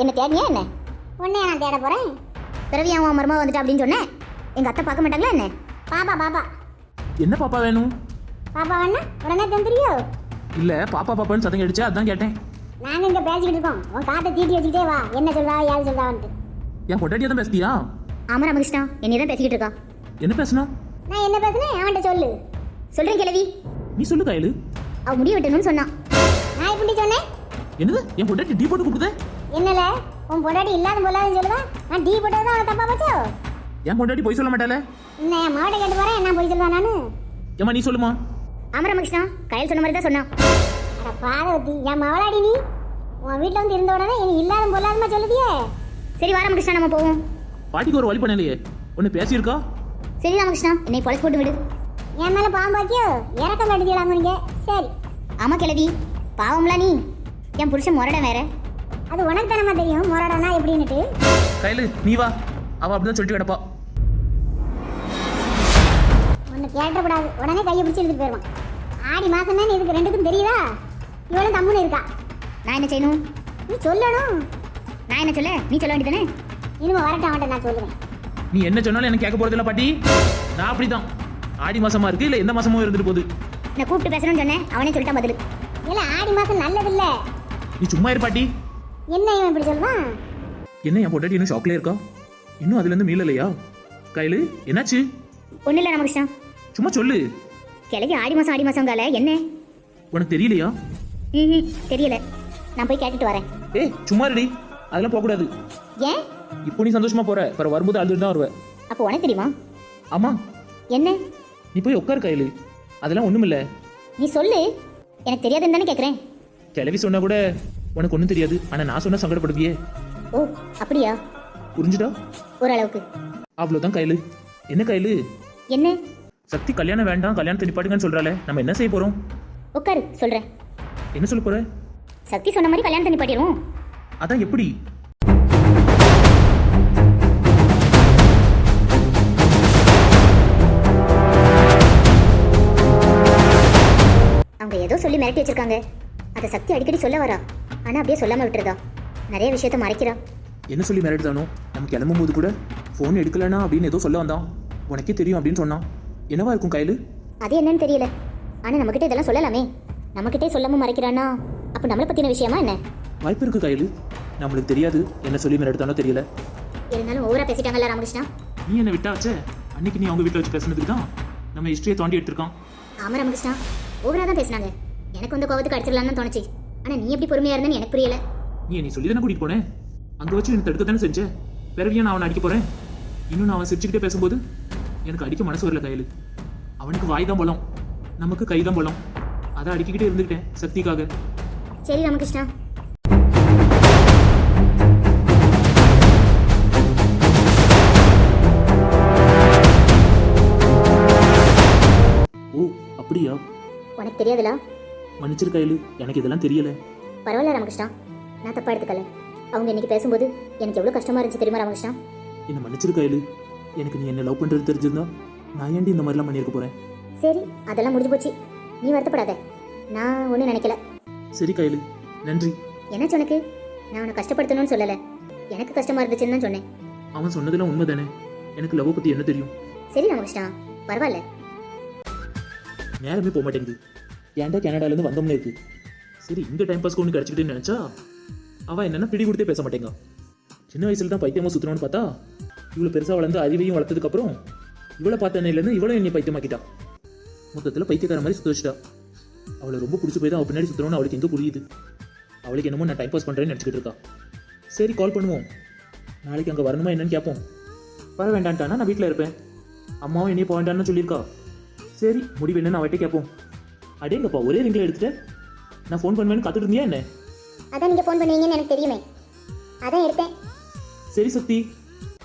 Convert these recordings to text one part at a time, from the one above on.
என்ன தேடியா என்ன? உன்னைய நான் தேட போறேன்? பிறவி அவன் மருமா வந்துட்டா அப்படின்னு சொன்னேன். எங்க அத்தை பார்க்க மாட்டாங்களா என்ன? பாப்பா பாப்பா. என்ன பாப்பா வேணும்? பாப்பா வேணா? உடனே தந்துருவியோ இல்ல பாப்பா பாப்பான்னு சத்தம் கேட்டுச்சு? அதான் கேட்டேன். நாங்க இங்க பேசிக்கிட்டு இருக்கோம். உன் காத்தை தீட்டி வச்சுக்கிட்டே வா. என்ன சொல்றா யாரு சொல்றான்ட்டு. என் பொட்டாட்டியா தான் பேசுதியா? ஆமா ராமகிருஷ்ணா என்னைய தான் பேசிக்கிட்டு இருக்கா. என்ன பேசணும் நான் என்ன பேசுனேன் அவன்கிட்ட சொல்லு. சொல்றேன் கிழவி. நீ சொல்லு கையலு. அவ முடிய வெட்டணும்னு சொன்னான் நான் எப்படி சொன்னேன்? என்னது? என் பொட்டாட்டி டீ போட்டு கொடுக்குதே? என்னல? உன் பொண்டாட்டி இல்லாத பொல்லாதுன்னு சொல்லுவா? நான் டீ போட்டது அவன் தப்பா போச்சோ? என் பொண்டாட்டி போய் சொல்ல மாட்டாளே. இன்னும் என் மாவட்ட கேட்டு போறேன் என்ன போய் சொல்லுவா நானு? ஏமா நீ சொல்லுமா? ஆமா ராமகிருஷ்ணா கையில் சொன்ன மாதிரி தான் சொன்னான் அட பாதவதி என் மவளாடி நீ? உன் வீட்டில் வந்து இருந்த உடனே இனி இல்லாத பொல்லாதமா சொல்லுதியே? சரி வா ராமகிருஷ்ணா நம்ம போவோம். பாட்டிக்கு ஒரு வழி பண்ணலையே. ஒன்று பேசியிருக்கா? சரி ராமகிருஷ்ணா என்னை பொழைச்சு போட்டு விடு. என் மேல பாம்பு வைக்கியோ இறக்கம் கட்டுக்கலாம் நீங்க? சரி. ஆமா கிழவி. பாவம்ல நீ. என் புருஷன் முரடன் வேற. அது உனக்கு தானமா தெரியும். முரடனா எப்படின்னுட்டு. கையலு நீ வா. அவ அப்படிதான் சொல்லிட்டு கிடப்பா. ஒன்று கேட்டக்கூடாது. உடனே கையை பிடிச்சி எடுத்துட்டு போயிடுவான் ஆடி தான் இதுக்கு ரெண்டுக்கும் தெரியுதா? இவளும் தம்முன்னு இருக்கா? நான் என்ன செய்யணும்? நீ சொல்லணும். நான் என்ன சொல்ல? நீ சொல்ல வேண்டியதானே இனிமே வரட்டும் அவன்கிட்ட நான் சொல்லுவேன். நீ என்ன சொன்னாலும் எனக்கு கேட்க போறதில்ல பாட்டி. நான் அப்படிதான் ஆடி மாசமா இருக்கு இல்ல எந்த மாசமும் இருந்துட்டு போகுது? நான் கூப்பிட்டு பேசணும்னு சொன்னேன் அவனே சொல்லிட்டான் பதில். இல்ல ஆடி மாசம் நல்லது இல்ல நீ சும்மா இரு பாட்டி. என்ன இவன் இப்படி சொல்லுவான் என்ன என் பொண்டாட்டி இன்னும் ஷாக்ல இருக்கா? இன்னும் அதுல இருந்து மீளலையா? கையலு என்னாச்சு? ஒன்றும் இல்லை ராமகிருஷ்ணா. சும்மா சொல்லு. கிழவி ஆடி மாசம் ஆடி மாசங்கால என்ன? உனக்கு தெரியலையா? ம் தெரியல. நான் போய் கேட்டுட்டு வரேன். ஏய் சும்மா ரெடி அதெல்லாம் போகக்கூடாது. ஏன்? இப்போ நீ சந்தோஷமா போற. பிற வரும்போது அழுதுட்டு தான் வருவ. அப்போ உனக்கு தெரியுமா? ஆமா. என்ன? நீ போய் உட்கார் கையில. அதெல்லாம் ஒண்ணுமில்ல. நீ சொல்லு. எனக்கு தெரியாதுன்னு தானே கேட்குறேன் கிளவி சொன்னா கூட உனக்கு ஒன்றும் தெரியாது. ஆனா நான் சொன்னா சங்கடப்படுவியே. ஓ அப்படியா? புரிஞ்சுடா ஓரளவுக்கு. அவ்வளோதான் கையில. என்ன கையில? என்ன? சக்தி கல்யாணம் வேண்டாம். கல்யாணத்தை நிப்பாட்டுங்கன்னு சொல்றாளே. நம்ம என்ன செய்ய போறோம்? உட்காரு சொல்கிறேன் என்ன சொல்ல போற? சக்தி சொன்ன மாதிரி கல்யாணத்தை நிப்பாட்டிடுவோம் அதான் எப்படி? அவங்க ஏதோ சொல்லி மிரட்டி வச்சிருக்காங்க. அதை சக்தி அடிக்கடி சொல்ல வரா. ஆனால் அப்படியே சொல்லாம விட்டுறதா நிறைய விஷயத்த மறைக்கிறா. என்ன சொல்லி மிரட்டுதானோ? நம்ம கிளம்பும் போது கூட ஃபோன் எடுக்கலனா அப்படின்னு ஏதோ சொல்ல வந்தான். உனக்கே தெரியும் அப்படின்னு சொன்னான். என்னவா இருக்கும் கையில? அது என்னன்னு தெரியல. ஆனால் நம்மக்கிட்ட இதெல்லாம் சொல்லலாமே. நம்மக்கிட்டே சொல்லாம மறைக்கிறானா? அப்போ நம்மளை பற்றின விஷயமா என்ன? வாய்ப்பு இருக்கு கையில. நம்மளுக்கு தெரியாது. என்ன சொல்லி மிரட்டுதானோ தெரியல. இருந்தாலும் ஓவரா பேசிட்டாங்கல்ல ராமகிருஷ்ணா? நீ என்ன விட்டாச்சே? அன்னைக்கு நீ அவங்க வீட்டில் வச்சு பேசுனதுக்கு தான் நம்ம ஹிஸ்டரியை தாண்டி எடுத்திருக்கான். ஆமா ராமகிருஷ்ணா. ஓவரா தான் பேசினாங்க. எனக்கு வந்து கோவத்துக்கு அடிச்சிடலாம்னு தோணுச்சு. ஆனால் நீ எப்படி பொறுமையா இருந்தேன்னு எனக்கு புரியல. நீ நீ சொல்லி தானே கூட்டிட்டு போனேன் அங்கே வச்சு எனக்கு தடுக்க தானே செஞ்சேன் பிறவியா நான் அவனை அடிக்க போறேன். இன்னும் நான் அவன் சிரிச்சுக்கிட்டே பேசும்போது எனக்கு அடிக்க மனசு வரல கையில். அவனுக்கு வாய் தான் பலம். நமக்கு கை தான் பலம். அதை அடிக்கிக்கிட்டே இருந்துக்கிட்டேன் சக்திக்காக. சரி ராமகிருஷ்ணா. ஓ அப்படியா? உனக்கு தெரியாதுல? மன்னிச்சிரு கையில் எனக்கு இதெல்லாம் தெரியல. பரவாயில்ல ராமகிருஷ்ணா. நான் தப்பா எடுத்துக்கல. அவங்க இன்னைக்கு பேசும்போது எனக்கு எவ்வளோ கஷ்டமா இருந்துச்சு தெரியுமா ராமகிருஷ்ணா? என்னை மன்னிச்சிரு கையில் எனக்கு நீ என்ன லவ் பண்ணுறது தெரிஞ்சிருந்தா நான் ஏன்டி இந்த மாதிரிலாம் பண்ணியிருக்க போகிறேன் சரி அதெல்லாம் முடிஞ்சு போச்சு. நீ வருத்தப்படாத. நான் ஒன்றும் நினைக்கல. சரி கையில். நன்றி. என்னாச்சு உனக்கு நான் உன்னை கஷ்டப்படுத்தணும்னு சொல்லலை. எனக்கு கஷ்டமா இருந்துச்சுன்னு தான் சொன்னேன். அவன் சொன்னதெல்லாம் உண்மை தானே எனக்கு லவ் பற்றி என்ன தெரியும்? சரி ராமகிருஷ்ணா. பரவாயில்ல. நேரமே போக மாட்டேங்குது ஏன்டா கனடாலேருந்து வந்தோம்னு இருக்கு. சரி இந்த டைம் பாஸ்க்கு ஒன்று கிடச்சிக்கிட்டேன்னு நினச்சா அவள் என்னென்ன பிடி கொடுத்தே பேச மாட்டேங்க. சின்ன வயசுல தான் பைத்தியமாக சுற்றணும்னு பார்த்தா இவ்வளோ பெருசாக வளர்ந்து அறிவையும் வளர்த்ததுக்கப்புறம் இவளை பார்த்தனையிலேருந்து இவளும் என்னை பைத்தியமாக்கிட்டா. மொத்தத்தில் பைத்தியக்கார மாதிரி சுத்த வச்சிட்டா. அவளை ரொம்ப பிடிச்சி போய் தான் அவள் பின்னாடி சுற்றணும்னு அவளுக்கு எங்கே புரியுது? அவளுக்கு என்னமோ நான் டைம் பாஸ் பண்ணுறேன்னு நினச்சிக்கிட்டு இருக்கா. சரி கால் பண்ணுவோம். நாளைக்கு அங்கே வரணுமா என்னன்னு கேட்போம் வர வேண்டான்ட்டானா? நான் வீட்டில் இருப்பேன். அம்மாவும் என்னையும் போக சொல்லியிருக்கா. சரி முடிவு என்னன்னு அவட்ட கேட்போம் அடேங்கப்பா ஒரே ரிங்கில் எடுத்துட்டு? நான் ஃபோன் பண்ணுவேன்னு காத்துட்டு இருந்தியா என்ன? அதான் நீங்கள் ஃபோன் பண்ணுவீங்கன்னு எனக்கு தெரியுமே. அதான் எடுத்தேன். சரி சக்தி.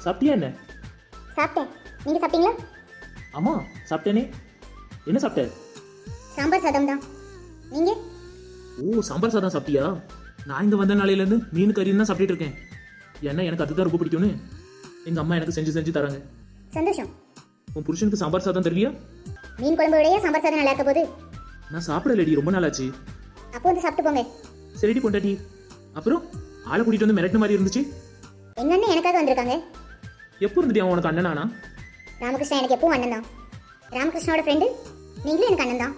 சாப்பிட்டியா என்ன? சாப்பிட்டேன். நீங்கள் சாப்பிட்டீங்களா? ஆமா சாப்பிட்டேனே. என்ன சாப்பிட்ட? சாம்பார் சாதம் தான். நீங்கள் ஓ சாம்பார் சாதம் சாப்பிட்டியா? நான் இங்க வந்த நாளையிலேருந்து மீன் கறின்னு தான் சாப்பிட்டுட்டு இருக்கேன். ஏன்னா எனக்கு அதுதான் ரொம்ப பிடிக்கும்னு? எங்க அம்மா எனக்கு செஞ்சு செஞ்சு தராங்க. சந்தோஷம். உன் புருஷனுக்கு சாம்பார் சாதம் தருவியா? மீன் குழம்போடையே சாம்பார் சாதம் நல்லா இருக்க போகுது நான் சாப்பிடலடி ரொம்ப நாள் ஆச்சு அப்போ வந்து சாப்பிட்டு போங்க. சரிடி பொண்டாட்டி. அப்புறம் ஆளை கூட்டிட்டு வந்து மிரட்டின மாதிரி இருந்துச்சு. எங்க அண்ணன் எனக்காக வந்திருக்காங்க. எப்போ இருந்துட்டு அவன் உனக்கு அண்ணனானா ராமகிருஷ்ணா எனக்கு எப்பவும் அண்ணன் தான். ராமகிருஷ்ணாவோட ஃப்ரெண்டு நீங்களும் எனக்கு அண்ணன் தான்.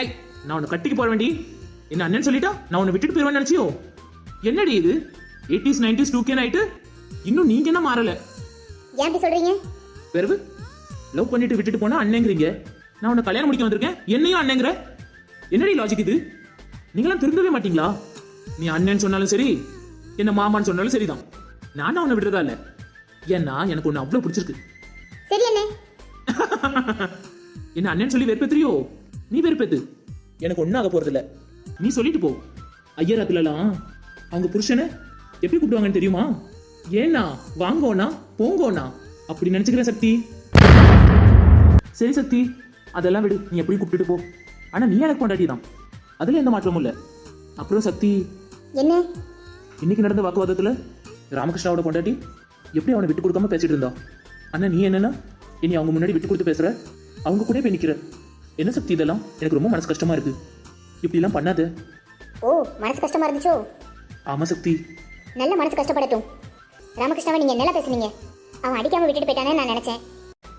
ஏய் நான் உன்னை கட்டிக்கு போற வேண்டி. என்ன அண்ணன் சொல்லிட்டா? நான் உன்னை விட்டுட்டு போயிருவேன்னு நினைச்சியோ? என்னடி இது? எயிட்டிஸ் நைன்டிஸ் டூ கேன் ஆயிட்டு இன்னும் நீங்க என்ன மாறல? ஏன் அப்படி சொல்றீங்க? பிறகு லவ் பண்ணிட்டு விட்டுட்டு போனா அண்ணங்கிறீங்க. நான் உன்னை கல்யாணம் முடிக்க வந்திருக்கேன். என்னையும் அண்ணங்கிற? என்னடி லாஜிக் இது? நீங்களாம் திருந்தவே மாட்டீங்களா? நீ அண்ணன் சொன்னாலும் சரி என்ன மாமான்னு சொன்னாலும் சரிதான். நானும் உன்னை விடுறதா இல்ல. ஏன்னா எனக்கு ஒன்று அவ்வளோ பிடிச்சிருக்கு. சரி அண்ணே. என்ன அண்ணன் சொல்லி வெறுப்பேத்துறியோ? நீ வெறுப்பேத்து. எனக்கு ஒன்றும் ஆக போறதில்ல. நீ சொல்லிட்டு போ. ஐயராத்துலலாம் அவங்க புருஷனை எப்படி கூப்பிடுவாங்கன்னு தெரியுமா? ஏன்னா வாங்கோனா போங்கோனா அப்படி நினைச்சுக்கிற சக்தி. சரி சக்தி அதெல்லாம் விடு. நீ எப்படி கூப்பிட்டுட்டு போ. ஆனா நீ எனக்கு கொண்டாடி தான் அதுல எந்த மாற்றமும் இல்லை. அப்புறம் சக்தி என்ன? இன்னைக்கு நடந்த வாக்குவாதத்துல ராமகிருஷ்ணாவோட கொண்டாட்டி எப்படி அவனை விட்டு கொடுக்காம பேசிட்டு இருந்தா? அண்ணா நீ என்னன்னா? இனி அவங்க முன்னாடி விட்டு கொடுத்து பேசுற. அவங்க கூட போய் நிக்கிற. என்ன சக்தி இதெல்லாம்? எனக்கு ரொம்ப மனசு கஷ்டமா இருக்கு. இப்படிலாம் பண்ணாத. ஓ மனசு கஷ்டமா இருந்துச்சோ? ஆமா சக்தி. நல்ல மனசு கஷ்டப்படட்டும். ராமகிருஷ்ணாவை நீங்க என்னெல்லாம் பேசுனீங்க? அவன் அடிக்காம விட்டுட்டு போயிட்டானே நான் நினைச்சேன்.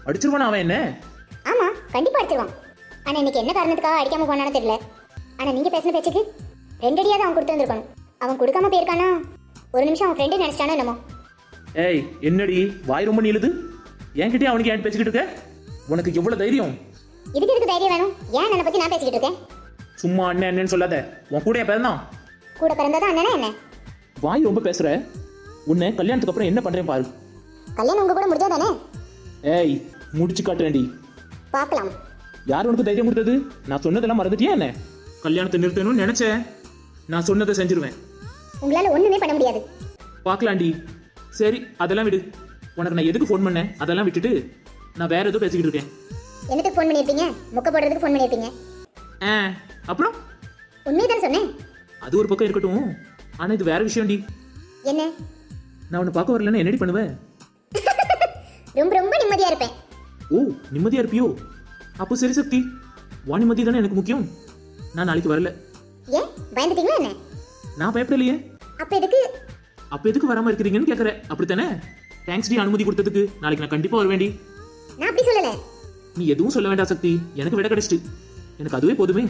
அடிச்சிருவானா அவன் என்ன? ஆமா கண்டிப்பா அடிச்சிருவான். ஆனா இன்னைக்கு என்ன காரணத்துக்காக அடிக்காம போனானோ தெரியல. ஆனா நீங்க பேசின பேச்சுக்கு ரெண்டடியாவது அவன் கொடுத்து வந்திருக்கணும். அவன் கொடுக்காம போயிருக்கானா? ஒரு நிமிஷம் அவன் ஃப்ரெண்டு நினைச்சிட்டானோ என்னமோ. ஏய் என்னடி? வாய் ரொம்ப நீளுது. என்கிட்டயே அவனுக்கு ஏன் பேசிக்கிட்டு இருக்க? உனக்கு எவ்வளவு தைரியம்? இதுக்கு இதுக்கு தைரியம் வேணும்? ஏன் என்னை பத்தி நான் பேசிக்கிட்டு இருக்கேன்? சும்மா அண்ணன் அண்ணன்னு சொல்லாத. உன் கூட பிறந்தான் கூட பிறந்ததா அண்ணனா என்ன? வாய் ரொம்ப பேசுற. உன்னை கல்யாணத்துக்கு அப்புறம் என்ன பண்றேன் பாரு. கல்யாணம் உங்க கூட முடிஞ்சாதானே? ஏய் முடிச்சு காட்டுறேன்டி. பார்க்கலாம். யார் உனக்கு தைரியம் கொடுத்தது? நான் சொன்னதெல்லாம் மறந்துட்டியா என்ன? கல்யாணத்தை நிறுத்தணும்னு நினைச்சேன். நான் சொன்னதை செஞ்சிருவேன். உங்களால ஒண்ணுமே பண்ண முடியாது. பார்க்கலாண்டி சரி அதெல்லாம் விடு. உனக்கு நான் எதுக்கு ஃபோன் பண்ணேன்? அதெல்லாம் விட்டுட்டு நான் வேற ஏதோ பேசிக்கிட்டு இருக்கேன். என்னத்துக்கு ஃபோன் பண்ணியிருப்பீங்க? முக்க போடுறதுக்கு ஃபோன் பண்ணியிருப்பீங்க. ஆ அப்புறம்? உண்மையை தானே சொன்னேன்? அது ஒரு பக்கம் இருக்கட்டும். ஆனா இது வேற விஷயம்டி. என்ன? நான் உன்னை பார்க்க வரலன்னா என்னடி பண்ணுவேன் ரொம்ப ரொம்ப நிம்மதியா இருப்பேன். ஓ நிம்மதியா இருப்பியோ? அப்போ சரி சக்தி. வா நிம்மதி தானே எனக்கு முக்கியம்? நான் நாளைக்கு வரல. ஏன்? பயந்துட்டீங்களா என்ன? நான் பயப்படலையே. அப்ப எதுக்கு? அப்போ எதுக்கு வராம இருக்கிறீங்கன்னு கேட்குறேன் அப்படித்தானே? தேங்க்ஸ் டி அனுமதி கொடுத்ததுக்கு. நாளைக்கு நான் கண்டிப்பா வருவேண்டி நான் அப்படி சொல்லல. நீ எதுவும் சொல்ல வேண்டாம் சக்தி. எனக்கு விட கிடைச்சிட்டு. எனக்கு அதுவே போதுமே.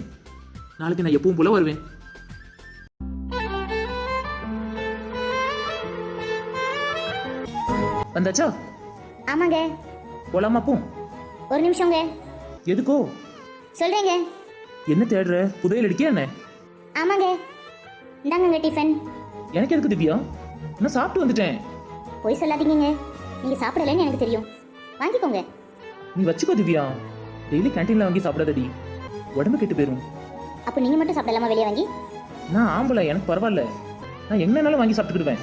நாளைக்கு நான் எப்பவும் போல வருவேன். வந்தாச்சா? ஆமாங்க. போலாமா அப்போ ஒரு நிமிஷங்க. எதுக்கோ? சொல்றேங்க. என்ன தேடுற? புதையல் அடிக்க என்ன? ஆமாங்க. இந்தாங்கங்க டிஃபன் எனக்கு எதுக்கு திவ்யா? நான் சாப்பிட்டு வந்துட்டேன். போய் சொல்லாதீங்கங்க. நீங்க சாப்பிடலன்னு எனக்கு தெரியும். வாங்கிக்கோங்க. நீ வச்சுக்கோ திவ்யா. டெய்லி கேண்டீன்ல வாங்கி சாப்பிடாதடி. உடம்பு கெட்டு போயிரும். அப்போ நீங்க மட்டும் சாப்பிடலாமா வெளியே வாங்கி? நான் ஆம்பளை எனக்கு பரவாயில்ல. நான் என்னன்னாலும் வாங்கி சாப்பிட்டுக்கிடுவேன்.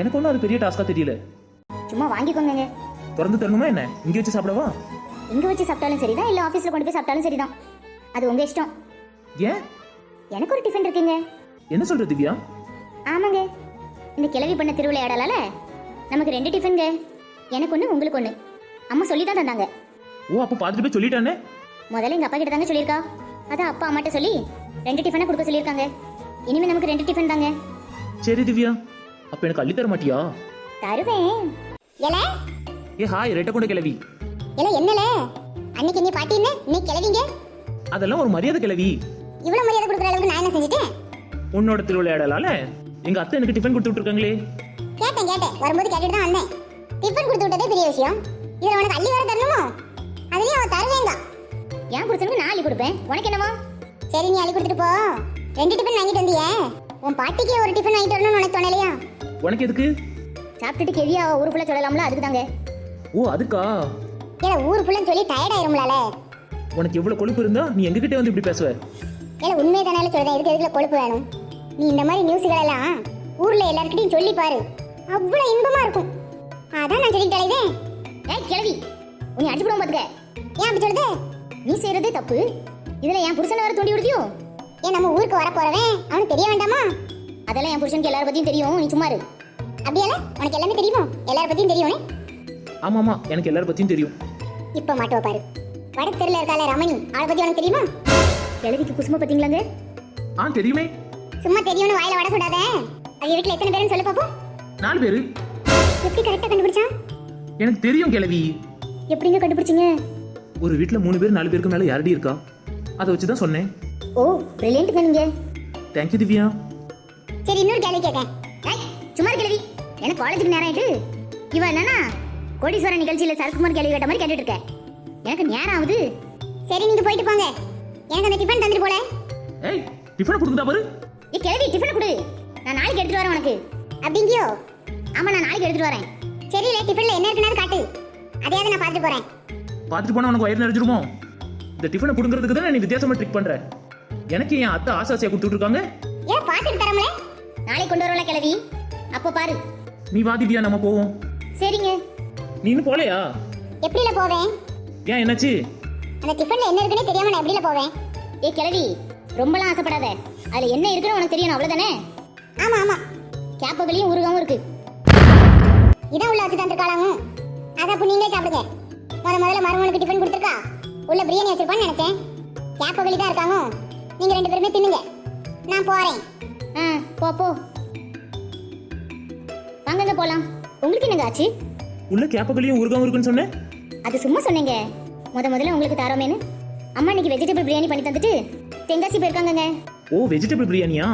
எனக்கு ஒன்றும் அது பெரிய டாஸ்கா தெரியல. சும்மா வாங்கிக்கோங்க திறந்து தரணுமா என்ன? இங்கே வச்சு சாப்பிடவா? இங்க வச்சு சாப்பிட்டாலும் சரிதான் இல்ல ஆபீஸ்ல கொண்டு போய் சாப்பிட்டாலும் சரிதான். அது உங்க இஷ்டம். ஏன்? எனக்கு ஒரு டிஃபன் இருக்குங்க. என்ன சொல்ற திவ்யா? ஆமாங்க. இந்த கிளவி பண்ண திருவிளையாடலால நமக்கு ரெண்டு டிஃபனுங்க எனக்கு ஒன்று உங்களுக்கு ஒன்று அம்மா சொல்லி தான் தந்தாங்க. ஓ அப்போ பார்த்துட்டு போய் சொல்லிட்டானே? முதல்ல எங்க அப்பா கிட்ட தாங்க சொல்லியிருக்கா. அதான் அப்பா அம்மாட்ட சொல்லி ரெண்டு டிஃபனை கொடுக்க சொல்லியிருக்காங்க. இனிமே நமக்கு ரெண்டு டிஃபன் தாங்க. சரி திவ்யா. அப்போ எனக்கு அள்ளி தர மாட்டியா? தருவேன். ஏல ஏ ஹாய் ரெட்டை கொண்ட கிளவி ஏல என்னல? அன்னைக்கு நீ பாட்டி என்ன? நீ கிளவிங்க அதெல்லாம் ஒரு மரியாதை கிளவி இவ்வளவு மரியாதை கொடுக்குற அளவுக்கு நான் என்ன செஞ்சுட்டேன் உன்னோட திருவிளையாடலால எங்க அத்தை எனக்கு டிஃபன் கொடுத்து விட்டுருக்காங்களே. கேட்டேன் கேட்டேன். வரும்போது கேட்டுட்டு தான் வந்தேன். டிஃபன் கொடுத்து விட்டதே பெரிய விஷயம். இதுல உனக்கு அள்ளி வர தரணுமோ? அதுலயும் அவன் தருவேங்க என் புருஷனுக்கு நான் அள்ளி கொடுப்பேன். உனக்கு என்னவா? சரி நீ அள்ளி கொடுத்துட்டு போ. ரெண்டு டிஃபன் வாங்கிட்டு வந்தியே. உன் பாட்டிக்கு ஒரு டிஃபன் வாங்கிட்டு வரணும்னு உனக்கு தோணலையா? உனக்கு எதுக்கு? சாப்பிட்டுட்டு கெவியா ஊருக்குள்ள சொல்லலாம்ல அதுக்கு தாங்க. ஓ அதுக்கா? ஏல ஊர் ஃபுல்லா சொல்லி டயர்ட் ஆயிரும்லால? உனக்கு எவ்வளவு கொழுப்பு இருந்தா நீ எங்ககிட்ட வந்து இப்படி பேசுவ? ஏல உண்மையை தானே சொல்றேன் எதுக்கு எதுக்குல கொழுப்பு வேணும்? நீ இந்த மாதிரி நியூஸ்கள் எல்லாம் ஊர்ல எல்லார்கிட்டயும் சொல்லி பாரு. அவ்வளவு இன்பமா இருக்கும். அதான் நான் சொல்லிட்டு அலைவேன் ஏய் கிளவி உன்னை அடிச்சு விடுவோம் பாத்துக்க. ஏன் அப்படி சொல்லுது? நீ செய்யறதே தப்பு. இதுல என் புருஷனை வேற தூண்டி விடுதியோ? ஏன் நம்ம ஊருக்கு வர போறவன் அவனுக்கு தெரிய வேண்டாமா? அதெல்லாம் என் புருஷனுக்கு எல்லார பத்தியும் தெரியும் நீ சும்மா இரு. அப்படியால உனக்கு எல்லாமே தெரியுமோ? எல்லார பத்தியும் தெரியும்னே? ஆமா ஆமா. எனக்கு எல்லார பத்தியும் தெரியும். இப்ப மாட்டுவ பாரு. வடக்கு தெருல இருக்கால ரமணி. அவளை பத்தி உனக்கு தெரியுமா? கிழவிக்கு குசும பாத்தீங்களாங்க? ஆ தெரியுமே. சும்மா தெரியும்னு வாயில வட சுடாத. அது வீட்டுல எத்தனை பேருன்னு சொல்லு பாப்போம். நாலு பேரு. எப்படி கரெக்டா கண்டுபிடிச்சான்? எனக்கு தெரியும் கிழவி. எப்படிங்க கண்டுபிடிச்சீங்க? ஒரு வீட்ல மூணு பேர் நாலு பேருக்கு மேல யாரடி இருக்கா? அதை வச்சு தான் சொன்னேன். ஓ பிரில்லியன்ட்டுங்க நீங்க தேங்க்யூ திவ்யா. சரி இன்னொரு கேள்வி கேட்கேன். ஏய், சும்மா கிழவி. எனக்கு காலேஜுக்கு நேரம் ஆயிட்டு. இவ என்னன்னா கோடீஸ்வரன் நிகழ்ச்சியில சரத்குமார் கேள்வி கேட்ட மாதிரி கேட்டுட்டு இருக்க. எனக்கு நேரம் ஆகுது. சரி நீங்க போயிட்டு போங்க. எனக்கு அந்த டிஃபன் தந்துட்டு போல. ஏய் டிஃபனை கொடுக்குதா பாரு. ஏ கிழவி டிஃபனை கொடு. நான் நாளைக்கு எடுத்துட்டு வரேன் உனக்கு. அப்படிங்கியோ? ஆமா நான் நாளைக்கு எடுத்துட்டு வரேன். சரி டிஃபன்ல என்ன இருக்குன்னு காட்டு. அதையாவது நான் பார்த்துட்டு போறேன். பார்த்துட்டு போனா உனக்கு வயிறு நிறைஞ்சிருமோ? இந்த டிஃபனை புடுங்கிறதுக்கு தான் நீ வித்தியாசமா ட்ரிக் பண்ற? எனக்கு என் அத்தை ஆசாசியா கொடுத்துட்டு இருக்காங்க? ஏன் பார்த்துட்டு தரமல நாளைக்கு கொண்டு வரல கிழவி. அப்போ பாரு. நீ வா திவ்யா நம்ம போவோம். சரிங்க. நீ இன்னும் போலையா? எப்படில போவேன்? ஏன் என்னாச்சு? அந்த டிஃபன்ல என்ன இருக்குன்னு தெரியாம நான் எப்படில போவேன்? ஏ கிழவி ரொம்பலாம் ஆசைப்படாத. அதுல என்ன இருக்குன்னு உனக்கு தெரியணும் அவ்வளவுதானே? ஆமா ஆமா. கேப்பகளையும் உருகாவும் இருக்கு. இதான் உள்ள வச்சு தந்துருக்காளாங்க அதை அப்ப நீங்களே சாப்பிடுங்க. முத முதல்ல மருமனுக்கு டிஃபன் கொடுத்துருக்கா? உள்ள பிரியாணி வச்சிருப்பான்னு நினைச்சேன். கேப்பகளி தான் இருக்காங்க. நீங்க ரெண்டு பேருமே தின்னுங்க. நான் போறேன். ஆ போ போ. வாங்கங்க போலாம். உங்களுக்கு என்னங்க ஆச்சு? உள்ள கேப்பகளையும் உருகாம இருக்குன்னு சொன்னேன். அது சும்மா சொன்னீங்க. முத முதல்ல உங்களுக்கு தரோமேனு. அம்மா இன்னைக்கு வெஜிடபிள் பிரியாணி பண்ணி தந்துட்டு தெங்காசி போயிருக்காங்கங்க ஓ வெஜிடபிள் பிரியாணியா?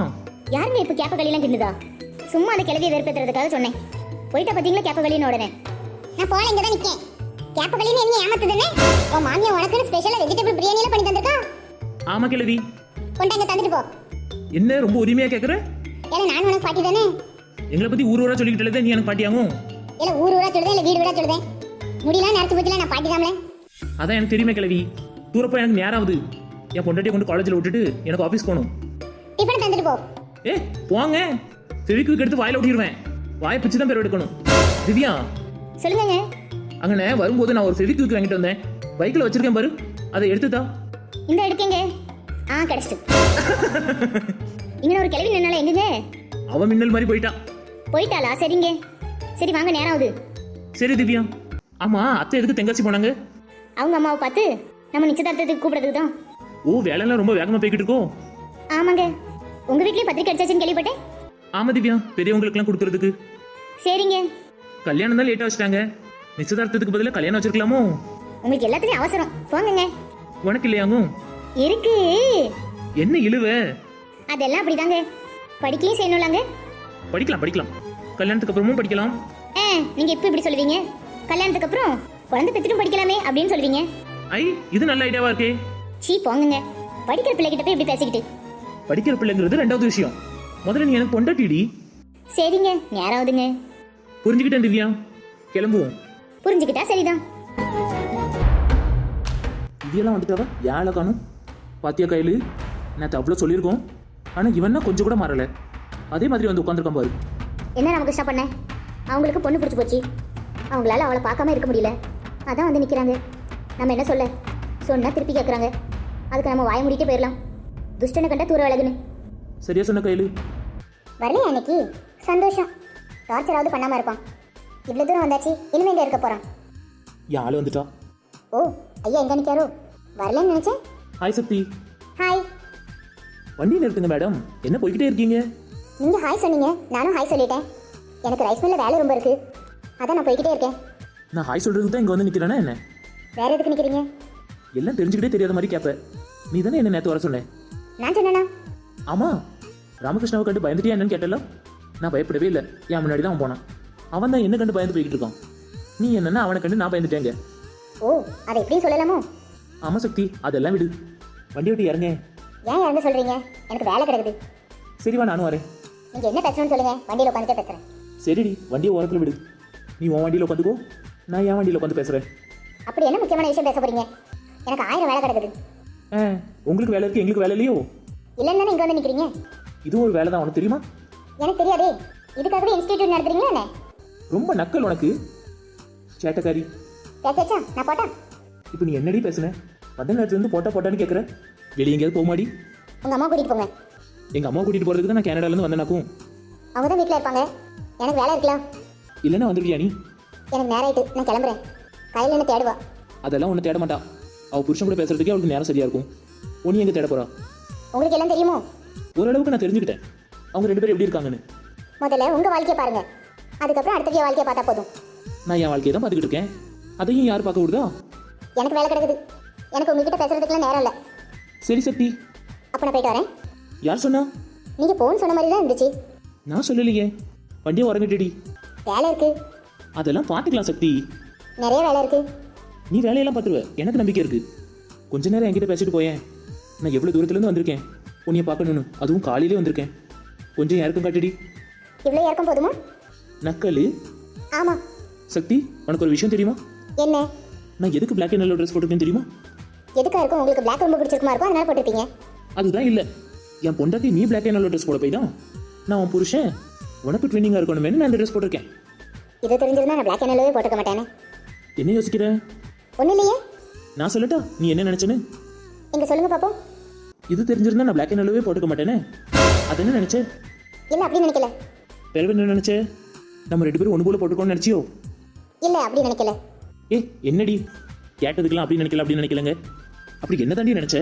யாருங்க இப்போ கேப்பகளிலாம் கிண்டுதா? சும்மா அந்த கிளவியை வெறுப்பேற்றுறதுக்காக சொன்னேன். போயிட்டா பார்த்தீங்களா கேப்பகளின்னு உடனே? நான் போல இங்க தான் நிக்கேன். கேப்பகளின்னு என்ன ஏமாத்துதுன்னு? உன் மாமியா உனக்குன்னு ஸ்பெஷலா வெஜிடபிள் பிரியாணில பண்ணி தந்திருக்கா? ஆமா கிழவி. கொண்டாங்க தந்துட்டு போ. என்ன ரொம்ப உரிமையா கேக்குற? ஏன்னா நான் உனக்கு பாட்டி தானே? எங்களை பத்தி ஊர் ஊரா சொல்லிக்கிட்டே நீ எனக்கு பாட்டியாகும் இல்ல ஊர் ஊரா சொல்லுதேன் இல்ல வீடு வீடா சொல்லுதேன் முடியலாம் நேரத்து போச்சுல நான் பாட்டி தாமலே. அதான் எனக்கு தெரியுமே கிழவி. தூரப்போ எனக்கு நேரம் ஆகுது என் பொண்டாட்டியை கொண்டு காலேஜில் விட்டுட்டு எனக்கு ஆஃபீஸ் போகணும். டிஃபன் தந்துட்டு போ. ஏ போங்க. ஃபெவிக்விக் எடுத்து வாயில ஒட்டிடுவேன் வாயை பிச்சு தான் பேர் எடுக்கணும். திவ்யா. சொல்லுங்கங்க. அங்கனே வரும்போது நான் ஒரு ஃபெவிக்விக் வாங்கிட்டு வந்தேன். பைக்கில் வச்சிருக்கேன் பாரு. அதை எடுத்துதா? இந்த எடுக்கங்க. ஆ கிடைச்சிட்டு இங்க ஒரு கிளவி நின்னால எங்கங்க? அவன் மின்னல் மாதிரி போயிட்டான் போயிட்டாளா? சரிங்க. சரி வாங்க நேரம் ஆகுது. சரி திவ்யா. ஆமா அத்தை எதுக்கு தெங்காசி போனாங்க? அவங்க அம்மாவை பார்த்து நம்ம நிச்சயதார்த்தத்துக்கு கூப்பிடுறதுக்கு தான். ஓ வேலைலாம் ரொம்ப வேகமா போய்கிட்டு இருக்கோம் ஆமாங்க. உங்க வீட்லயும் பத்திரிக்கை அடிச்சாச்சுன்னு கேள்விப்பட்டேன். ஆமா திவ்யா. பெரியவங்களுக்குலாம் கொடுக்கறதுக்கு. சரிங்க. கல்யாணம் தான் லேட்டாக வச்சிட்டாங்க. நிச்சயதார்த்தத்துக்கு பதிலா கல்யாணம் வச்சிருக்கலாமோ? உங்களுக்கு எல்லாத்துலயும் அவசரம். போங்கங்க. உனக்கு இல்லையாங்கும் இருக்கு. என்ன இழுவ? அதெல்லாம் அப்படிதாங்க. படிக்கையும் செய்யணும்லாங்க. படிக்கலாம் படிக்கலாம். கல்யாணத்துக்கு அப்புறமும் படிக்கலாம். ஆ நீங்க இப்ப இப்படி சொல்லுவீங்க? கல்யாணத்துக்கு அப்புறம் குழந்தை பெத்துட்டும் படிக்கலாமே அப்படின்னு சொல்லுவீங்க. ஐ இது நல்ல ஐடியாவா இருக்கே. சீ போங்குங்க. படிக்கிற பிள்ளைகிட்ட போய் இப்படி பேசிக்கிட்டு. படிக்கிற பிள்ளைங்கிறது ரெண்டாவது விஷயம். முதல்ல நீ எனக்கு பொண்டாட்டிடி சரிங்க நேரம் ஆகுதுங்க புரிஞ்சுக்கிட்டேன் திவ்யா. கிளம்புவோம். புரிஞ்சுக்கிட்டா சரிதான். திவ்யாலாம் வந்துட்டாவா? யாழை காணும் பாத்தியா கையில்? நேற்று அவ்வளோ சொல்லியிருக்கோம். ஆனால் இவன்னா கொஞ்சம் கூட மாறல. அதே மாதிரி வந்து உட்காந்துருக்கான் பாரு. என்ன ராமகிருஷ்ணா பண்ண? அவங்களுக்கு பொண்ணு பிடிச்சி போச்சு. அவங்களால அவளை பார்க்காம இருக்க முடியல. அதான் வந்து நிற்கிறாங்க நம்ம என்ன சொல்ல? சொன்னா திருப்பி கேட்குறாங்க அதுக்கு நம்ம வாய முடிக்க போயிடலாம் துஷ்டனை கண்டா தூர விலகுன்னு. சரியா சொன்ன கையில்? வரலையா அன்னைக்கு? சந்தோஷம். டார்ச்சராவது பண்ணாம இருப்பான். இவ்வளவு தூரம் வந்தாச்சு இனிமே இங்க இருக்க போறான் யாழ் வந்துட்டா. ஓ ஐயா எங்க நிக்காரோ வரலன்னு நினைச்சேன். ஹாய் சக்தி. ஹாய் வண்டி நிறுத்துங்க மேடம் என்ன போய்கிட்டே இருக்கீங்க? நீங்க ஹாய் சொன்னீங்க. நானும் ஹாய் சொல்லிட்டேன். எனக்கு ரைஸ் மில்ல வேலை ரொம்ப இருக்கு. அதான் நான் போய்கிட்டே இருக்கேன். நான் ஹாய் சொல்றதுக்கு தான் இங்கே வந்து நிற்கிறேன்னா என்ன? வேற எதுக்கு நிக்கிறீங்க? எல்லாம் தெரிஞ்சுக்கிட்டே தெரியாத மாதிரி கேட்ப நீ தானே என்ன நேற்று வர சொன்னேன் நான் சொன்னேனா? ஆமா. ராமகிருஷ்ணாவை கண்டு பயந்துட்டியா என்னன்னு கேட்டல நான் பயப்படவே இல்லை. என் முன்னாடி தான் போனான். அவன் தான் என்ன கண்டு பயந்து போய்கிட்டு இருக்கான்? நீ என்னன்னா அவனை கண்டு நான் பயந்துட்டேங்க. ஓ அதை எப்படியும் சொல்லலாமோ? ஆமா சக்தி அதெல்லாம் விடு. வண்டி விட்டு இறங்க. ஏன் இறங்க சொல்றீங்க? எனக்கு வேலை கிடக்குது. சரிவா நானும் வரேன். நீங்க என்ன பேசணும்னு சொல்லுங்க? வண்டியில உட்காந்துட்டே பேசுறேன். சரிடி வண்டியை ஓரத்தில் விடு. நீ உன் வண்டியில் உட்காந்துக்கோ. நான் என் வண்டியில் உட்காந்து பேசுகிறேன் அப்படி என்ன முக்கியமான விஷயம் பேச போறீங்க? எனக்கு ஆயிரம் வேலை கிடக்குது. ஆ உங்களுக்கு வேலை இருக்கு எங்களுக்கு வேலை இல்லையோ? இல்லைன்னு தானே இங்க வந்து நிக்கிறீங்க? இதுவும் ஒரு வேலை தான் உனக்கு தெரியுமா? எனக்கு தெரியாதே. இதுக்காகவே இன்ஸ்டிடியூட் நடத்துறீங்களா என்ன? ரொம்ப நக்கல் உனக்கு. சேட்டக்காரி. பேசாச்சா நான் போட்டா? இப்போ நீ என்னடி பேசுன? வந்த நேரத்துலேருந்து போட்டா போட்டான்னு கேட்குற வெளியே எங்கேயாவது போக மாடி உங்க அம்மா கூட்டிட்டு போங்க. எங்கள் அம்மா கூட்டிகிட்டு போகிறதுக்கு தான் நான் கனடாலேருந்து வந்தேனாக்கும் அவங்க தான் வீட்டில் இருப்பாங்க. எனக்கு வேலை இருக்கலாம் இல்லைன்னா வந்துடுவியா நீ? எனக்கு நேரம் ஆயிட்டு நான் கிளம்புறேன். கையில் என்ன தேடுவா? அதெல்லாம் ஒன்று தேட மாட்டா. அவள் புருஷன் கூட பேசுறதுக்கே அவளுக்கு நேரம் சரியா இருக்கும். உன்னை எங்கே தேட போறா? உங்களுக்கு எல்லாம் தெரியுமோ? ஓரளவுக்கு நான் தெரிஞ்சுக்கிட்டேன். அவங்க ரெண்டு பேரும் எப்படி இருக்காங்கன்னு. முதல்ல உங்கள் வாழ்க்கையை பாருங்க. அதுக்கப்புறம் அடுத்த வாழ்க்கையை பார்த்தா போதும். நான் என் வாழ்க்கையை தான் பார்த்துக்கிட்டு இருக்கேன். அதையும் யார் பார்க்க விடுதா? எனக்கு வேலை கிடக்குது. எனக்கு உங்ககிட்ட பேசுறதுக்குலாம் நேரம் இல்லை. சரி சக்தி. அப்போ நான் போயிட்டு வரேன். யார் சொன்னா? நீங்கள் போன் சொன்ன மாதிரி தான் இருந்துச்சு. நான் சொல்லலையே. வண்டியை உறங்கிட்டுடி வேலை இருக்கு. அதெல்லாம் பார்த்துக்கலாம் சக்தி. நிறைய வேலை இருக்கு. நீ வேலையெல்லாம் பார்த்துருவ. எனக்கு நம்பிக்கை இருக்கு. கொஞ்ச நேரம் என்கிட்ட பேசிட்டு போயேன். நான் எவ்வளோ தூரத்துலேருந்து வந்திருக்கேன்? உன்னைய பார்க்கணும்னு. அதுவும் காலையிலே வந்திருக்கேன். கொஞ்சம் யாருக்கும் காட்டுடி. இவ்வளோ இறக்கம் போதுமா? நக்கல்? ஆமாம் சக்தி உனக்கு ஒரு விஷயம் தெரியுமா? என்ன? நான் எதுக்கு பிளாக் அண்ட் ட்ரெஸ் போட்டிருக்கேன் தெரியுமா? எதுக்காக இருக்கும்? உங்களுக்கு பிளாக் ரொம்ப பிடிச்சிருக்குமா இருக்கும்? அதனால போட்டிருப்பீங்க. அதுதான் இல்லை. என் பொண்டாட்டி நீ பிளாக் அண்ட் ட்ரெஸ் போட போய் தான் நான் உன் புருஷன். உனக்கு ட்வினிங்காக இருக்கணுமே நான் இந்த ட்ரெஸ் போட்டிருக்கேன். இது தெரிஞ்சிருந்தா நான் பிளாக் அண்ட் போட்டுக்க மாட்டேனே. என்ன யோசிக்கிற? ஒன்றும் இல்லையே. நான் சொல்லட்டா? நீ என்ன நினைச்சேன்னு? இங்கே சொல்லுங்க பார்ப்போம் இது தெரிஞ்சிருந்தா நான் பிளாக் அண்ட் போட்டுக்க மாட்டேனே. அது என்ன நினைச்சே? இல்லை அப்படி நினைக்கல. பிறகு என்ன நினைச்சே? நம்ம ரெண்டு பேரும் ஒன்று போல போட்டுக்கோன்னு நினச்சியோ? இல்லை அப்படி நினைக்கல. ஏ என்னடி? கேட்டதுக்கெல்லாம் அப்படி நினைக்கல அப்படி நினைக்கலங்க. அப்படி என்ன தாண்டி நினைச்ச?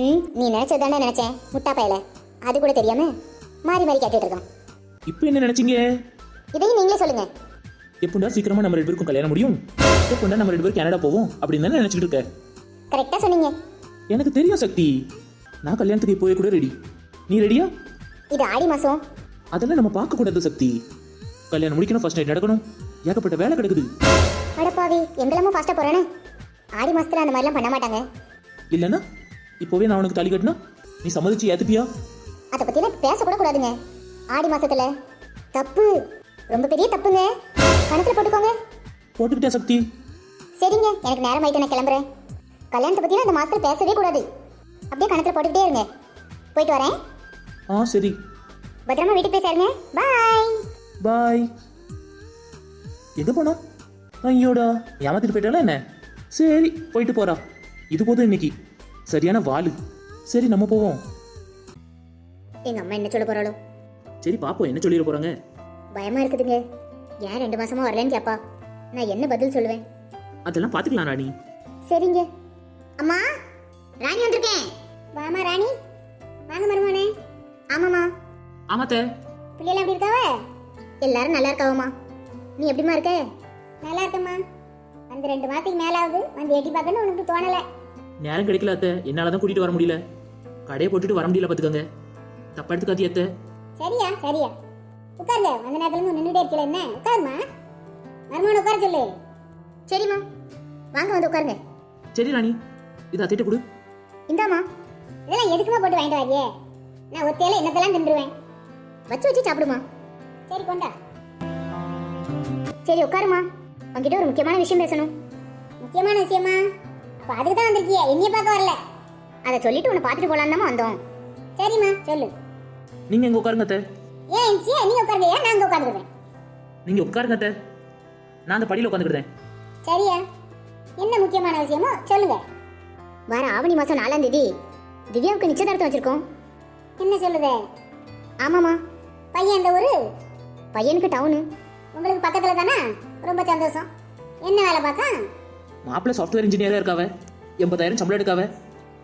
ம் நீ நினைச்சது தானே நினைச்சேன் முட்டா பயல. அது கூட தெரியாம மாறி மாறி கேட்டுட்டு இருக்கான் இப்போ என்ன நினைச்சீங்க? இதையும் நீங்களே சொல்லுங்க. எப்படா சீக்கிரமா நம்ம ரெண்டு பேருக்கும் கல்யாணம் முடியும்? எப்படா நம்ம ரெண்டு பேரும் கனடா போவோம்? அப்படின்னு தானே நினைச்சிட்டு இருக்க? கரெக்டாக சொன்னீங்க. எனக்கு தெரியும் சக்தி. நான் கல்யாணத்துக்கு இப்போவே கூட ரெடி நீ ரெடியா இது ஆடி மாதம் அதெல்லாம் நம்ம பார்க்க கூடாது சக்தி. கல்யாணம் முடிக்கணும் ஃபர்ஸ்ட் நைட் நடக்கணும். ஏகப்பட்ட வேலை கிடக்குது. அடப்பாவி எங்கெல்லாமோ ஃபாஸ்ட்டாக போகிறேனே ஆடி மாதத்தில் அந்த மாதிரிலாம் பண்ண மாட்டாங்க. இல்லைன்னா இப்போவே நான் உனக்கு தாலி கட்டினா நீ சம்மதிச்சு ஏத்துப்பியா? அதை பற்றிலாம் பேசக்கூட கூடாதுங்க. ஆடி மாசத்துல. தப்பு. ரொம்ப பெரிய தப்புங்க. கணக்கில் போட்டுக்கோங்க. போட்டுக்கிட்டே சக்தி. சரிங்க எனக்கு நேரம் ஆயிட்டு நான் கிளம்புறேன். கல்யாணத்தை பற்றிலாம் இந்த மாதத்தில் பேசவே கூடாது. அப்படியே கணக்கில் போட்டுக்கிட்டே இருங்க. போயிட்டு வரேன். ஆ சரி. பத்திரமா வீட்டுக்கு போய் சேருங்க. பாய் பாய் எங்க போனா? ஐயோடா ஏமாத்திட்டு போயிட்டால என்ன? சரி போயிட்டு போறா. இது போதும் இன்னைக்கு. சரியான வாலு சரி நம்ம போவோம். எங்கள் அம்மா என்ன சொல்ல போகிறாளோ சரி பாப்போம் என்ன சொல்லிட போறாங்க? பயமா இருக்குதுங்க. ஏன் ரெண்டு மாசமா வரலன்னு கேப்பா. நான் என்ன பதில் சொல்லுவேன்? அதெல்லாம் பாத்துக்கலாம் ராணி. சரிங்க. அம்மா ராணி வந்திருக்கேன். வாமா ராணி. வாங்க மருமானே ஆமாம்மா. ஆமாத்த. பிள்ளைகள் எப்படி இருக்காவ? எல்லாரும் நல்லா இருக்காவம்மா. நீ எப்படிம்மா இருக்க? நல்லா இருக்கம்மா. அந்த ரெண்டு மாசத்துக்கு மேல ஆகுது வந்து எட்டி பார்க்கணும் உனக்கு தோணல. நேரம் கிடைக்கல அத்தை. என்னால தான் கூட்டிட்டு வர முடியல. கடையை போட்டுட்டு வர முடியல பாத்துக்கோங்க தப்பா எடுத்துக்காதி அத்தை. சரியா சரியா. உட்காருங்க. அந்த நேரத்துல இருந்து நின்றுட்டே இருக்கல என்ன? உட்காருமா மருமான உட்கார சொல்லு. சரிம்மா. வாங்க வந்து உட்காருங்க. சரி ராணி. இது அத்திட்ட கொடு. இந்தாம்மா. இதெல்லாம் எதுக்குமா போட்டு வாங்கிட்டு வாரியே நான் ஒத்தையில என்னத்தெல்லாம் தின்றுவேன். வச்சு வச்சு சாப்பிடுமா? சரி கொண்டா. சரி உட்காருமா உங்ககிட்ட ஒரு முக்கியமான விஷயம் பேசணும். முக்கியமான விஷயமா? அப்ப அதுக்கு தான் வந்திருக்கிய. என்னைய பார்க்க வரல. அதை சொல்லிட்டு உன்னை பார்த்துட்டு போலான்னு வந்தோம். சரிம்மா சொல்லு. நீங்க எங்க உட்காருங்க அத்தை. ஏன் சியா நீங்க உட்காருங்க. ஏன் நான் அங்க உட்காந்துருவேன் நீங்க உட்காருங்க அத்தை. நான் அந்த படியில உட்காந்துக்கிட்டேன் சரியா? என்ன முக்கியமான விஷயமோ சொல்லுங்க. வர ஆவணி மாசம் நாலாம் தேதி திவ்யாவுக்கு நிச்சயதார்த்தம் வச்சிருக்கோம். என்ன சொல்லுதே? ஆமாமா பையன் இந்த ஊரு? பையனுக்கு டவுனு. உங்களுக்கு பக்கத்துல தானே? ரொம்ப சந்தோஷம். என்ன வேலை பார்க்க? மாப்பிள்ள சாஃப்ட்வேர் இன்ஜினியரா இருக்காவ. எண்பதாயிரம் சம்பளம் எடுக்காவ.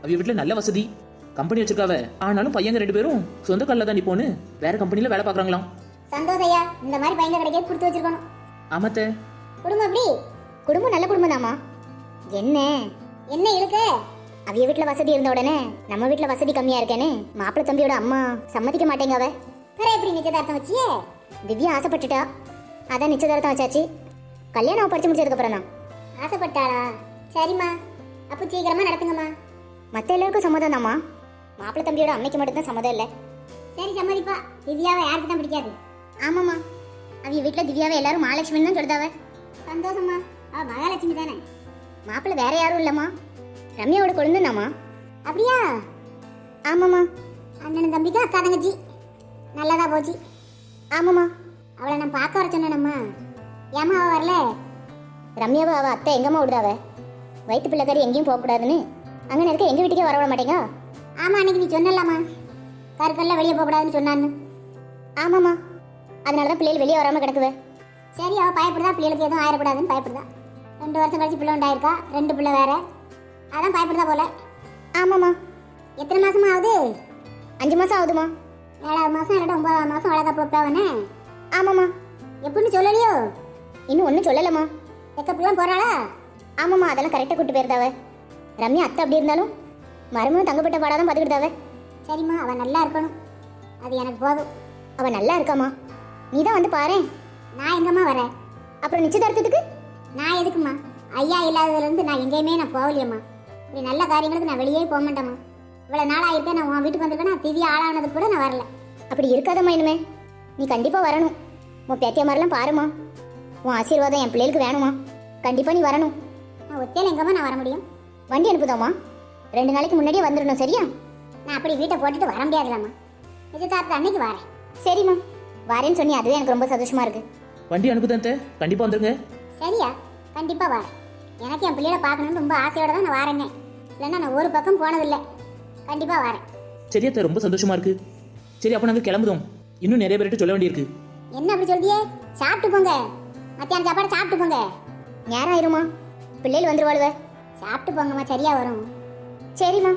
அவ வீட்டுல நல்ல வசதி. கம்பெனி வச்சிருக்காவ. ஆனாலும் பையங்க ரெண்டு பேரும் சொந்த கல்ல தான் நிப்போன்னு வேற கம்பெனில வேலை பார்க்கறாங்களாம். சந்தோஷம் ஐயா இந்த மாதிரி பையன் கிடைக்க கொடுத்து வச்சிருக்கணும். ஆமாத்த. குடும்பம் எப்படி? குடும்பம் நல்ல குடும்பம் தாமா என்ன? என்ன இருக்கு அவிய வீட்ல வசதி இருந்த உடனே நம்ம வீட்ல வசதி கம்மியா இருக்கேன்னு மாப்பிள்ளை தம்பியோட அம்மா சம்மதிக்க மாட்டேங்க அவ வேற எப்படி நிச்சயதார்த்தம் வச்சியே? திவ்யா ஆசைப்பட்டுட்டா? அதான் நிச்சயதார்த்தம் வச்சாச்சு. கல்யாணம் படிச்சு முடிச்சதுக்கு அப்புறம் தான் ஆசைப்பட்டாளா? சரிம்மா. அப்போ சீக்கிரமா நடத்துங்கம்மா. மத்த எல்லாருக்கும் சம்மதம் தாம்மா மாப்பிள்ளை தம்பியோட அம்மைக்கு மட்டும் தான் சம்மதம் இல்லை. சரி சம்மதிப்பா. திவ்யாவை யாருக்கு தான் பிடிக்காது. ஆமாம்மா. அவங்க வீட்டில் திவ்யாவை எல்லாரும் மகாலட்சுமி தான் சொல்லுதாவ. சந்தோஷமா அவ மகாலட்சுமி தானே. மாப்பிள்ளை வேற யாரும் இல்லம்மா. ரம்யாவோட கொழுந்துனாமா அப்படியா? ஆமாம்மா. அண்ணன் தம்பிக்கு அக்கா தங்கச்சி நல்லதா போச்சு. ஆமாம்மா. அவளை நான் பார்க்க வர சொன்னேனம்மா. ஏமா அவ வரல? ரம்யாவை அவ அத்தை எங்கம்மா விடுதாவ வயிற்று பிள்ளைக்காரி எங்கேயும் போகக்கூடாதுன்னு அங்கே இருக்க எங்கள் வீட்டுக்கே வர விட மாட்டேங்க? ஆமாம் அன்னைக்கு நீ சொன்னலாமா கருக்கல்ல வெளியே போகக்கூடாதுன்னு சொன்னான்னு. ஆமாம்மா. அதனால தான் பிள்ளைகள் வெளியே வராமல் கிடக்குவே. சரி அவ பயப்படுதா? பிள்ளைகளுக்கு எதுவும் ஆயிடக்கூடாதுன்னு பயப்படுதா? ரெண்டு வருஷம் கழிச்சு பிள்ளை உண்டாயிருக்கா? ரெண்டு பிள்ளை வேற. அதான் பயப்படுதா போல. ஆமாம்மா. எத்தனை மாசமா ஆகுது? அஞ்சு மாதம் ஆகுதுமா ஏழாவது மாசம் இல்லாட்ட ஒன்பதாவது மாசம் வளர்க்க போப்பாவனே ஆமாம்மா. எப்படின்னு சொல்லலையோ? இன்னும் ஒன்றும் சொல்லலம்மா. செக்கப்லாம் போறாளா? ஆமாம்மா அதெல்லாம் கரெக்டாக கூட்டு போயிருந்தாவ. ரம்யா அத்தை அப்படி இருந்தாலும் மருமகம் தங்கப்பட்ட பாடாதான் பார்த்துக்கிட்டாவ. சரிம்மா அவ நல்லா இருக்கணும். அது எனக்கு போதும். அவள் நல்லா இருக்காம்மா. நீ தான் வந்து பாரேன் நான் எங்கம்மா வரேன் அப்புறம் நிச்சயதார்த்தத்துக்கு? நான் எதுக்கும்மா? ஐயா இல்லாததுல இருந்து நான் எங்கேயுமே நான் போகலையம்மா. இப்படி நல்ல காரியங்களுக்கு நான் வெளியே போக மாட்டேம்மா. இவ்வளவு நாள் ஆயிருக்கேன் நான் உன் வீட்டுக்கு வந்திருக்கேன்? திவ்யா ஆளானதுக்கு கூட நான் வரல. அப்படி இருக்காதம்மா இனிமே. நீ கண்டிப்பாக வரணும். உன் பேத்திய மாதிரிலாம் பாருமா உன் ஆசீர்வாதம் என் பிள்ளைகளுக்கு வேணுமா கண்டிப்பாக நீ வரணும். நான் ஒத்தையில எங்கம்மா நான் வர முடியும்? வண்டி அனுப்புதாம்மா. ரெண்டு நாளைக்கு முன்னாடியே வந்துடணும் சரியா? நான் அப்படி வீட்டை போட்டுட்டு வர முடியாதுலாம்மா. நிச்சயதார்த்த அன்னைக்கு வரேன். சரிம்மா. வரேன்னு சொன்னி அதுவே எனக்கு ரொம்ப சந்தோஷமா இருக்கு. வண்டி அனுப்புதேன் கண்டிப்பாக வந்துருங்க. சரியா. கண்டிப்பா வரேன். எனக்கு என் பிள்ளைகளை பார்க்கணும்னு ரொம்ப ஆசையோட தான் நான் வரேங்க இல்லைன்னா நான் ஒரு பக்கம் போனதில்லை. கண்டிப்பா வரேன். சரி அத்தை ரொம்ப சந்தோஷமா இருக்கு. சரி அப்போ நாங்கள் கிளம்புதோம் இன்னும் நிறைய பேர்கிட்ட சொல்ல வேண்டியிருக்கு. என்ன அப்படி சொல்றியே? சாப்பிட்டு போங்க. மத்தியான சாப்பாடு சாப்பிட்டு போங்க. நேரம் ஆயிருமா பிள்ளைகள் வந்துருவாளுவ சாப்பிட்டு போங்கம்மா சரியா வரும். சரிம்மா.